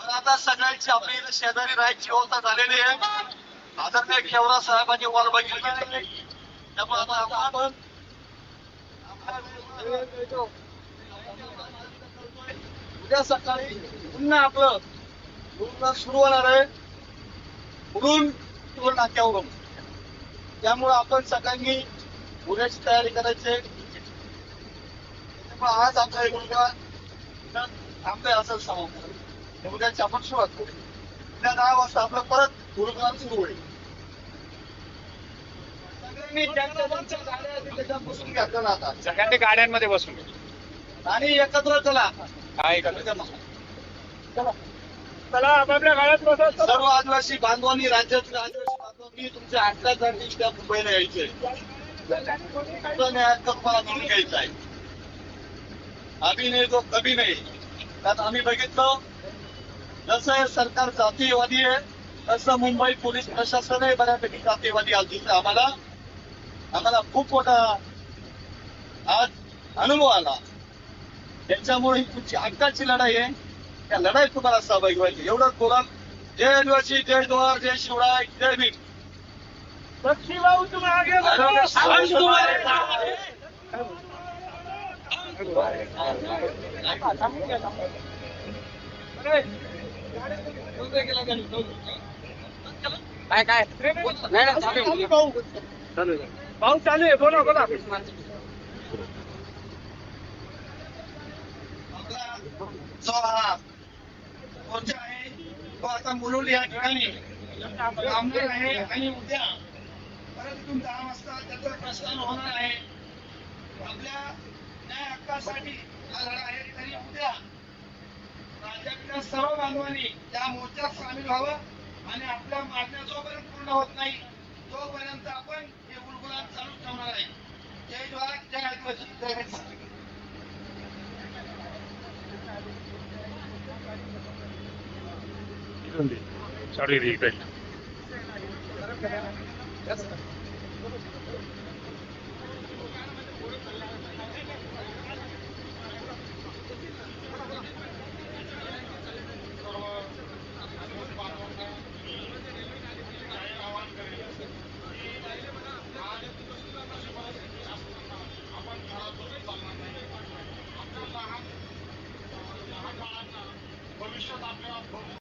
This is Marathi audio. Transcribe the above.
पण आता सगळ्यांची आपली शेजारी राहायची व्यवस्था झालेली आहे. आता ते खेवरा साहेबांची वाट बघितली त्यामुळे आता आपण उद्या सकाळी पुन्हा आपलं पूर्ण सुरू होणार आहे. पुढून पूर्ण नाक्यावरून त्यामुळे आपण सगळ्यांनी उद्याची तयारी करायची. त्यामुळे आज आपला एक मुलगा थांबतोय असं सांगू उद्याची आपण सुरुवात करू. उद्या दहा वाजता आपलं परत गुरुग्राम सुरू होईल. सगळ्यांनी ज्यांच्या ज्यांच्या गाड्या आहेत तिथे त्या बसून घ्या चला आता. सगळ्यांनी गाड्यांमध्ये बसून आणि एकत्र चला काय चला. चला. आपापल्या गाड्यात बसा. सर्व आदिवासी बांधवांनी राज्यातील आदिवासी बांधवांनी तुमच्या अठरा तारखेला त्या मुंबईला यायचे. तुम्हाला घ्यायचा आहे. नाही तो कमी नाही त्यात आम्ही बघितलं. जसं हे सरकार जातीयवादी आहे तसं मुंबई पोलीस प्रशासनही बऱ्यापैकी जातीयवादी आज दिसतं आम्हाला आम्हाला खूप मोठा आज अनुभव आला. त्याच्यामुळे ही तुमची हक्काची लढाई आहे. त्या लढाईत तुम्हाला सहभागी व्हायचे. एवढंच बोला जय आदिवासी जय जोहार जय शिवराय जय भीम. काय काय? नाही भाऊ चालू आहे. बोला बोला. जो हा मोर्चा आहे तो आता मुलुंड या ठिकाणी. थांबणार आहे आणि उद्या. परत इथून दहा वाजता त्याचं प्रस्थान होणार आहे. आपल्या न्याय हक्कासाठी हा लढा आहे. तरी उद्या राज्यातल्या सर्व बांधवांनी त्या मोर्चात सामील व्हावं आणि आपल्या मागण्या जोपर्यंत पूर्ण होत नाही तोपर्यंत आपण हे गुलगुलाट चालू ठेवणार आहे. जय जवाहर जय आदिवासी जय हिंद. सॉरी इकडे